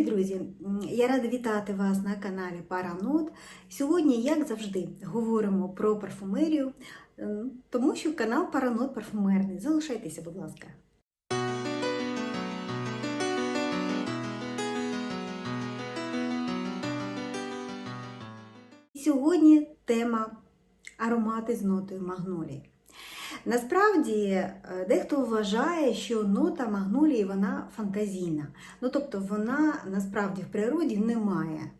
Любі друзі, я рада вітати вас на каналі Паранот. Сьогодні, як завжди, говоримо про парфумерію, ем, тому що канал Паранот парфумерний. Залишайтеся, будь ласка. Сьогодні тема аромати з нотою магнолії. Насправді, е, дехто вважає, що нота магнолії вона фантазійна. Ну тобто вона насправді в природі не має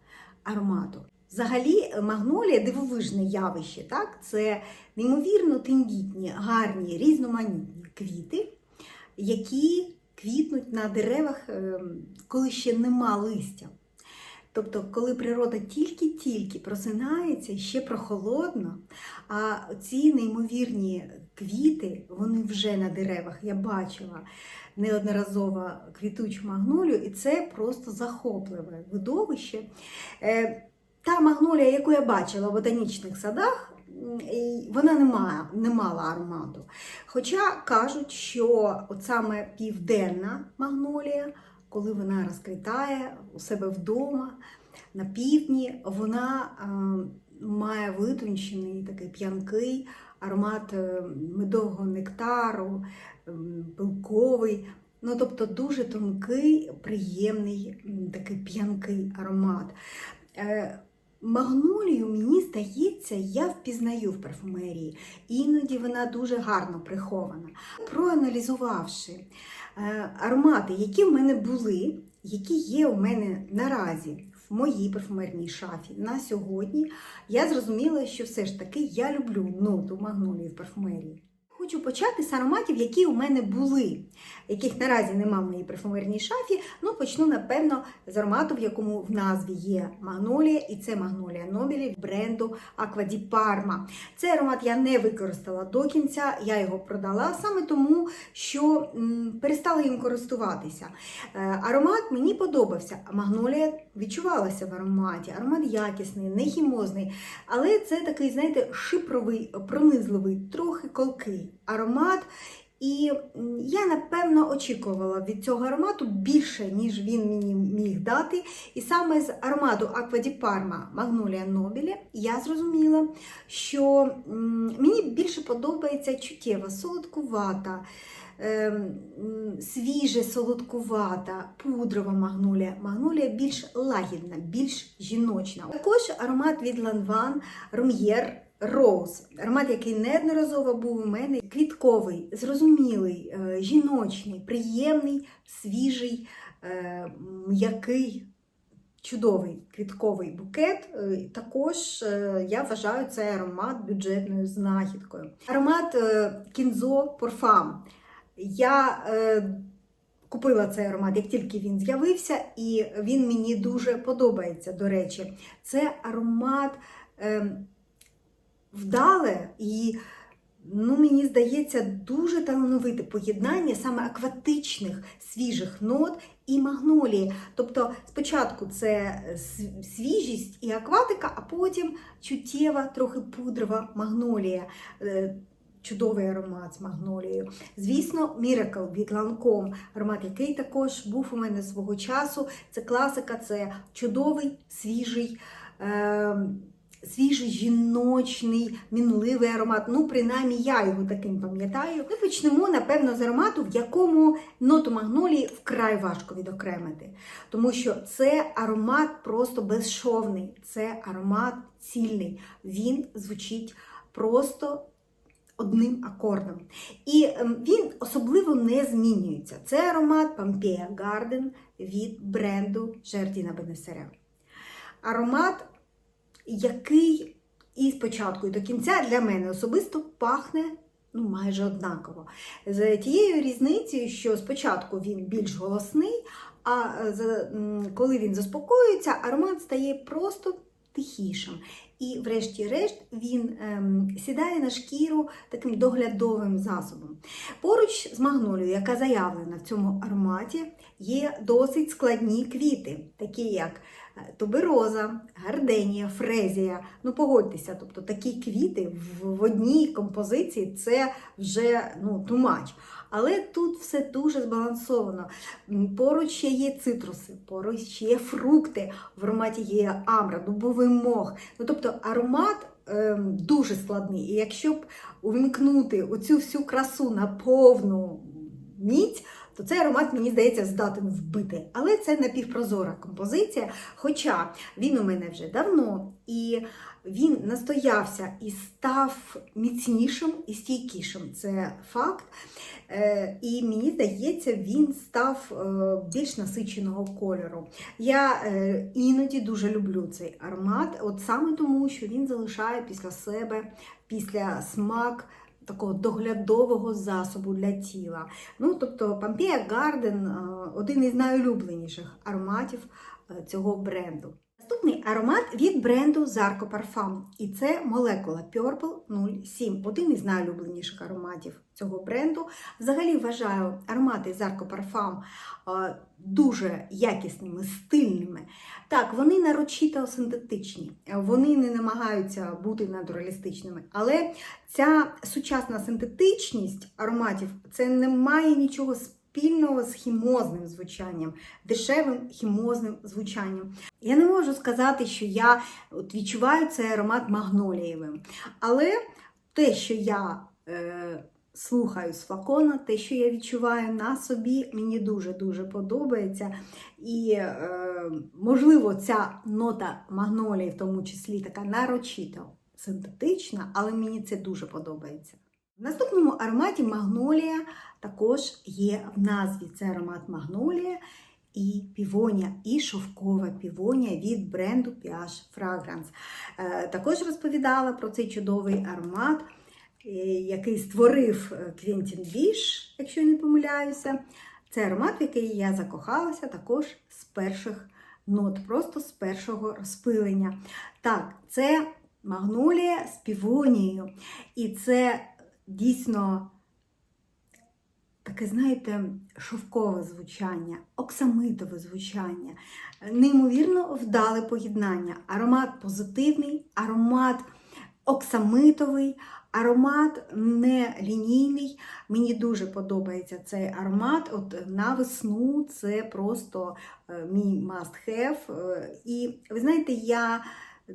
аромату. Взагалі, магнолія дивовижне явище, так? Це неймовірно тендітні, гарні, різноманітні квіти, які квітнуть на деревах, ем, коли ще нема листя. Тобто, коли природа тільки-тільки просинається, ще прохолодно, а ці неймовірні квіти, вони вже на деревах. Я бачила неодноразово квітучу магнолію, і це просто захопливе видовище. Е, Та магнолія, яку я бачила в ботанічних садах, вона не мала, не мала аромату. Хоча кажуть, що от саме південна магнолія, коли вона розквітає у себе вдома на півдні, вона е, має витончений такий п'янкий аромат е, медового нектару, пилковий. Ну, тобто дуже тонкий, приємний, такий п'янкий аромат. Е, Магнолію, мені здається, я впізнаю в парфумерії. Іноді вона дуже гарно прихована. Проаналізувавши е, аромати, які в мене були, які є у мене наразі в моїй парфумерній шафі на сьогодні, я зрозуміла, що все ж таки я люблю ноту магнолії в парфумерії. Хочу почати з ароматів, які у мене були, яких наразі нема в моїй парфумерній шафі. Ну, почну, напевно, з аромату, в якому в назві є магнолія, і це магнолія Нобілі бренду di Parma. Цей аромат я не використала до кінця, я його продала саме тому, що перестала їм користуватися. Е, аромат мені подобався. Магнолія відчувалася в ароматі. Аромат якісний, не хімозний, але це такий, знаєте, шипровий, пронизливий, трохи колкий аромат. І я напевно очікувала від цього аромату більше, ніж він мені міг дати. І саме з аромату di Parma Magnolia Nobile я зрозуміла, що мені більше подобається чуттєва, солодкувата, ем, свіже, солодкувата, пудрова магнолія. Магнолія більш лагідна, більш жіночна. Також аромат від Lanvin Rumier Rose. Аромат, який неодноразово був у мене, квітковий, зрозумілий, е, жіночний, приємний, свіжий, е, м'який. Чудовий квітковий букет. Е, Також я вважаю цей аромат бюджетною знахідкою. Аромат Кінзо Порфам. Я купила цей аромат, як тільки він з'явився, і він мені дуже подобається, до речі. Це аромат е, вдале і, ну, мені здається, дуже талановите поєднання саме акватичних свіжих нот і магнолії. Тобто, спочатку це свіжість і акватика, а потім чуттєва, трохи пудрова магнолія. Е, Чудовий аромат з магнолією. Звісно, Miracle від Lancome, аромат, який також був у мене свого часу. Це класика, це чудовий, свіжий, е, свіжий, жіночний, мінливий аромат. Ну, принаймні, я його таким пам'ятаю. Ми почнемо, напевно, з аромату, в якому ноту магнолії вкрай важко відокремити. Тому що це аромат просто безшовний, це аромат цільний. Він звучить просто одним акордом. І ем, він особливо не змінюється. Це аромат Pompeia Garden від бренду Жардіна Бенесере. Аромат, який і спочатку, і до кінця для мене особисто пахне ну, майже однаково. З тією різницею, що спочатку він більш голосний, а е, коли він заспокоюється, аромат стає просто тихішим. І, врешті-решт, він ем, сідає на шкіру таким доглядовим засобом. Поруч з магнолією, яка заявлена в цьому ароматі, є досить складні квіти, такі як е, тубероза, гарденія, фрезія. Ну, погодьтеся, тобто такі квіти в, одній композиції це вже ну, much. Але тут все дуже збалансовано. Поруч ще є цитруси, поруч є фрукти, в ароматі є амбра, дубовий мох. Ну, тобто аромат ем, дуже складний. І якщо б увімкнути оцю всю красу на повну міць, то цей аромат, мені здається, здатен вбити. Але це напівпрозора композиція. Хоча він у мене вже давно, і він настоявся і став міцнішим і стійкішим. Це факт. Е, І мені здається, він став е, більш насиченого кольору. Я е, іноді дуже люблю цей аромат, от саме тому, що він залишає після себе після смак такого доглядового засобу для тіла. Ну, тобто Garden е, один із найулюбленіших ароматів цього бренду. Наступний аромат від бренду Zarco Parfum. І це молекула Purple 07, один із найулюбленіших ароматів цього бренду. Взагалі вважаю аромати Zarco Parfum е, дуже якісними, стильними. Так, вони нарочито синтетичні, вони не намагаються бути натуралістичними, але ця сучасна синтетичність ароматів це не має нічого спільного з хімозним звучанням, дешевим хімозним звучанням. Я не можу сказати, що я от відчуваю цей аромат магнолієвим, але те, що я е, слухаю з флакона, те, що я відчуваю на собі, мені дуже-дуже подобається. І, е, можливо, ця нота магнолії, в тому числі, така нарочито синтетична, але мені це дуже подобається. В наступному ароматі магнолія також є в назві. Це аромат магнолія і півонія, і шовкова півонія від бренду PH Fragrance. Е, Також розповідала про цей чудовий аромат, е, який створив е, Квентін Біш, якщо я не помиляюся. Це аромат, в який я закохалася також з перших нот, просто з першого розпилення. Так, це магнолія з півонією. І це дійсно таке, знаєте, шовкове звучання, оксамитове звучання, неймовірно вдале поєднання. Аромат позитивний, аромат оксамитовий, аромат не лінійний. Мені дуже подобається цей аромат. От на весну це просто е, мій must have. Е, І ви знаєте, я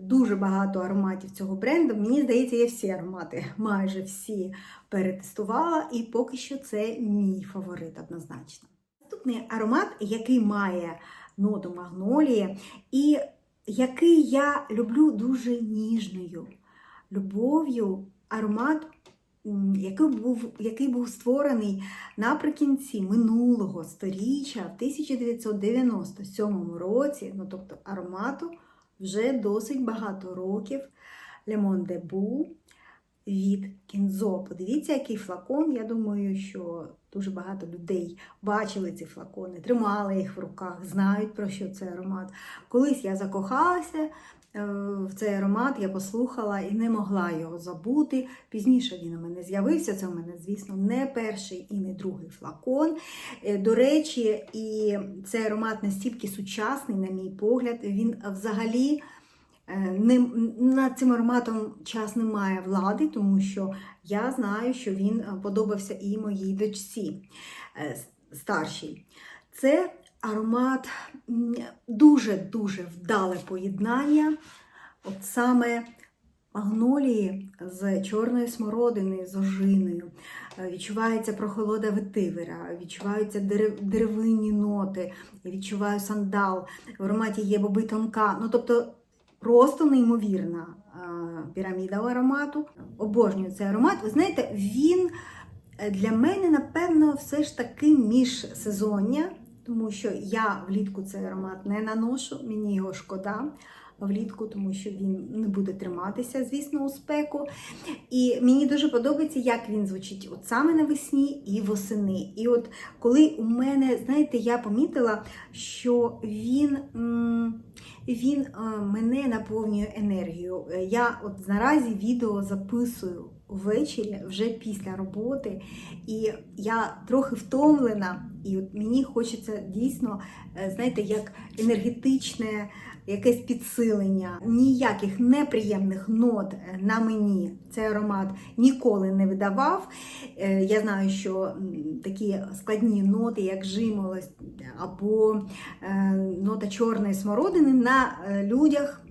дуже багато ароматів цього бренду. Мені здається, я всі аромати, майже всі перетестувала, і поки що це мій фаворит однозначно. Наступний аромат, який має ноту магнолії, і який я люблю дуже ніжною любов'ю, аромат, який був, який був створений наприкінці минулого сторіччя в 1997 році, ну тобто аромату вже досить багато років Лемон Дебу від Кінзо. Подивіться, який флакон. Я думаю, що дуже багато людей бачили ці флакони, тримали їх в руках, знають про що це аромат. Колись я закохалася цей аромат, я послухала і не могла його забути. Пізніше він у мене з'явився. Це у мене, звісно, не перший і не другий флакон. Е, До речі, і цей аромат настільки сучасний, на мій погляд, він взагалі. Е, Не, над цим ароматом час не має влади, тому що я знаю, що він е, подобався і моїй дочці е, старшій. Це аромат дуже-дуже вдале поєднання. От саме магнолії з чорної смородини, з ожиною. Е, Відчувається прохолода ветивера, відчуваються деревинні ноти, я відчуваю сандал, в ароматі є боби тонка. Ну, тобто просто неймовірна е, піраміда аромату. Обожнюю цей аромат. Ви знаєте, він е, для мене, напевно, все ж таки міжсезоння, тому що я влітку цей аромат не наношу, мені його шкода. Влітку, тому що він не буде триматися, звісно, у спеку. І мені дуже подобається, як він звучить от саме навесні і восени. І от коли у мене, знаєте, я помітила, що він, він е, мене наповнює енергією. Е, Я от наразі відео записую ввечері, вже після роботи, і я трохи втомлена, і от мені хочеться дійсно, е, знаєте, як енергетичне якесь підсилення, ніяких неприємних нот е, на мені цей аромат ніколи не видавав. Е, Я знаю, що такі складні ноти, як жимолость або нота чорної смородини на людях.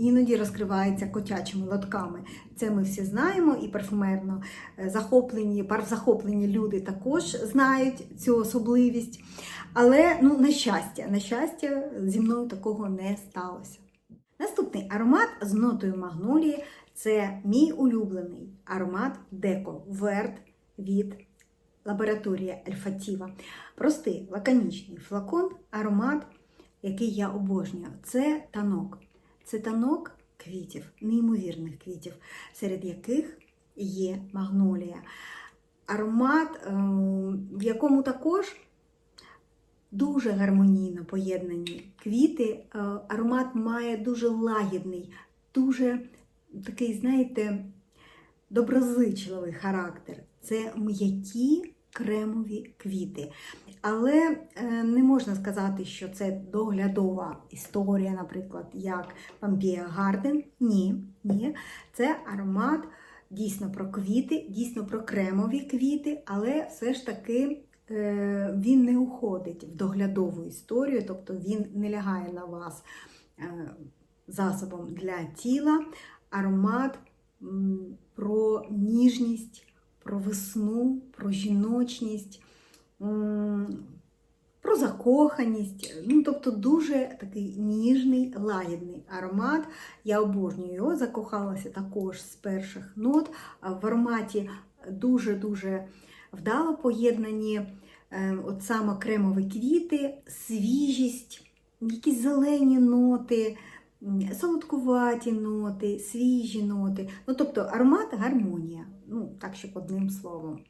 Іноді розкривається котячими лотками. Це ми всі знаємо, і парфумерно е, захоплені, парфзахоплені люди також знають цю особливість. Але ну, на щастя, на щастя, зі мною такого не сталося. Наступний аромат з нотою магнолії це мій улюблений аромат Деко Верт від лабораторії Ельфатіва. Простий, лаконічний флакон, аромат, який я обожнюю. Це танок. Це танок квітів, неймовірних квітів, серед яких є магнолія. Аромат, е, в якому також дуже гармонійно поєднані квіти. Е, Аромат має дуже лагідний, дуже такий, знаєте, доброзичливий характер. Це м'які кремові квіти. Але е, не можна сказати, що це доглядова історія, наприклад, як Пампія Гарден. Ні, ні. Це аромат дійсно про квіти, дійсно про кремові квіти, але все ж таки е, він не уходить в доглядову історію, тобто він не лягає на вас е, засобом для тіла. Аромат про ніжність, про весну, про жіночність, про закоханість. Ну, тобто дуже такий ніжний, лагідний аромат. Я обожнюю його, закохалася також з перших нот. В ароматі дуже-дуже вдало поєднані е, от саме кремові квіти, свіжість, якісь зелені ноти, солодкуваті ноти, свіжі ноти. Ну, тобто аромат гармонія. Ну, так, щоб одним словом.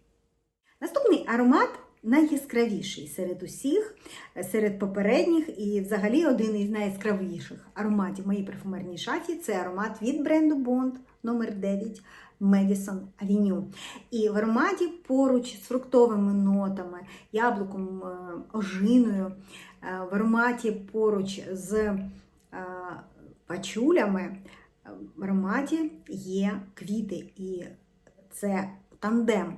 Наступний аромат найяскравіший серед усіх, е, серед попередніх і взагалі один із найяскравіших ароматів моїй парфумерній шафі це аромат від бренду Bond номер 9 Madison Avenue. І в ароматі поруч з фруктовими нотами, яблуком, е, ожиною, е, в ароматі поруч з пачулями, в ароматі є квіти. І це тандем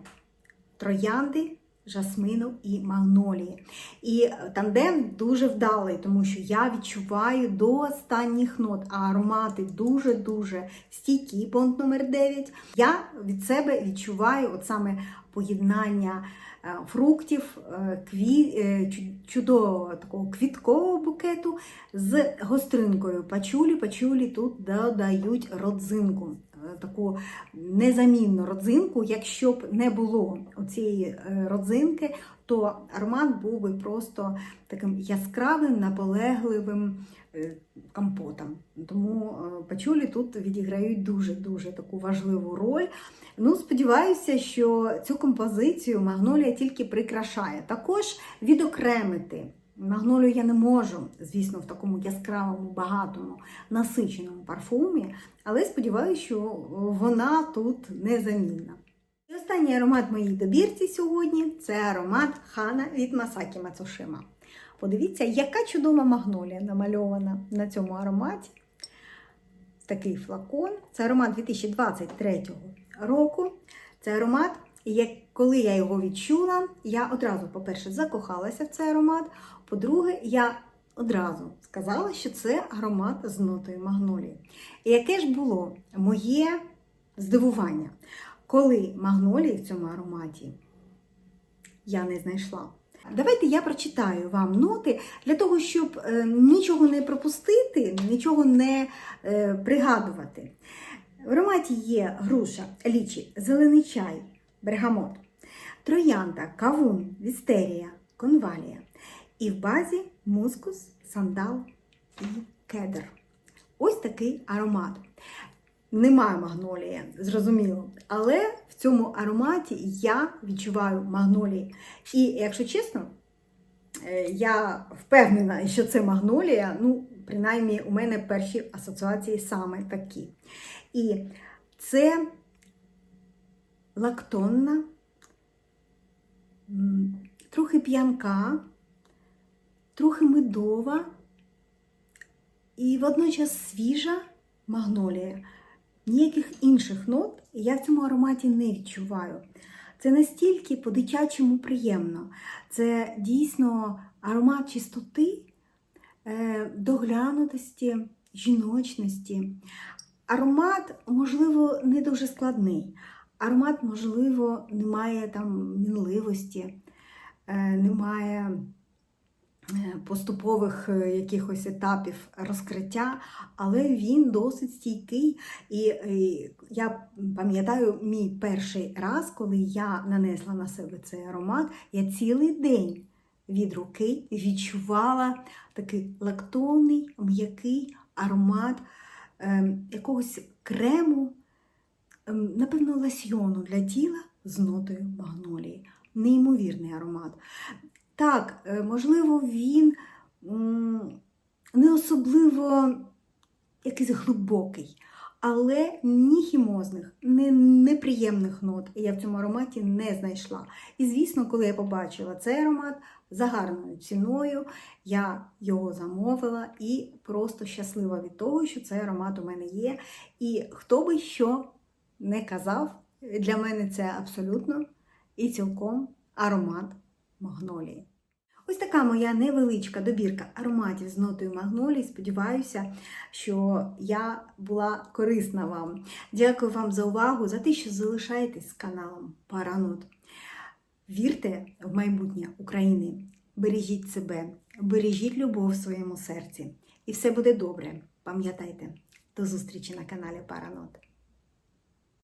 троянди, жасмину і магнолії. І тандем дуже вдалий, тому що я відчуваю до останніх нот, а аромати дуже-дуже стійкі, понт номер 9. Я від себе відчуваю от саме поєднання е, фруктів, е, кві, е, чудового такого квіткового букету з гостринкою пачулі. Пачулі тут додають родзинку. Таку незамінну родзинку. Якщо б не було цієї е, родзинки, то аромат був би просто таким яскравим, наполегливим е, компотом. Тому е, пачулі тут відіграють дуже-дуже таку важливу роль. Ну, сподіваюся, що цю композицію магнолія тільки прикрашає. Також відокремити. Магнолію я не можу, звісно, в такому яскравому, багатому, насиченому парфумі, але сподіваюся, що вона тут незамінна. І останній аромат моїй добірці сьогодні це аромат Хана від Масакі Мацушима. Подивіться, яка чудова магнолія намальована на цьому ароматі. Такий флакон. Це аромат 2023 року. Це аромат, коли я його відчула, я одразу, по-перше, закохалася в цей аромат. По-друге, я одразу сказала, що це аромат з нотою магнолії. І яке ж було моє здивування, коли магнолії в цьому ароматі я не знайшла. Давайте я прочитаю вам ноти для того, щоб е, нічого не пропустити, нічого не е, пригадувати. В ароматі є груша, лічі, зелений чай, бергамот, троянда, кавун, вістерія, конвалія. І в базі мускус, сандал і кедр. Ось такий аромат. Немає магнолії, зрозуміло. Але в цьому ароматі я відчуваю магнолії. І, якщо чесно, е, я впевнена, що це магнолія. Ну, принаймні, у мене перші асоціації саме такі. І це лактонна, трохи п'янка, трохи медова і водночас свіжа магнолія. Ніяких інших нот я в цьому ароматі не відчуваю. Це настільки по-дитячому приємно. Це дійсно аромат чистоти, е, доглянутості, жіночності. Аромат, можливо, не дуже складний. Аромат, можливо, не має там мінливості, е, немає поступових е, якихось етапів розкриття, але він досить стійкий. І е, я пам'ятаю мій перший раз, коли я нанесла на себе цей аромат, я цілий день від руки відчувала такий лактонний, м'який аромат е, якогось крему, е, напевно, лосьйону для тіла з нотою магнолії. Неймовірний аромат. Так, е, можливо, він не особливо якийсь глибокий, але ні хімозних, ні неприємних нот я в цьому ароматі не знайшла. І звісно, коли я побачила цей аромат за гарною ціною, я його замовила і просто щаслива від того, що цей аромат у мене є. І хто би що не казав, для мене це абсолютно і цілком аромат магнолії. Ось така моя невеличка добірка ароматів з нотою магнолії. Сподіваюся, що я була корисна вам. Дякую вам за увагу, за те, що залишаєтесь з каналом Паранот. Вірте в майбутнє України, бережіть себе, бережіть любов в своєму серці. І все буде добре. Пам'ятайте, до зустрічі на каналі Паранот.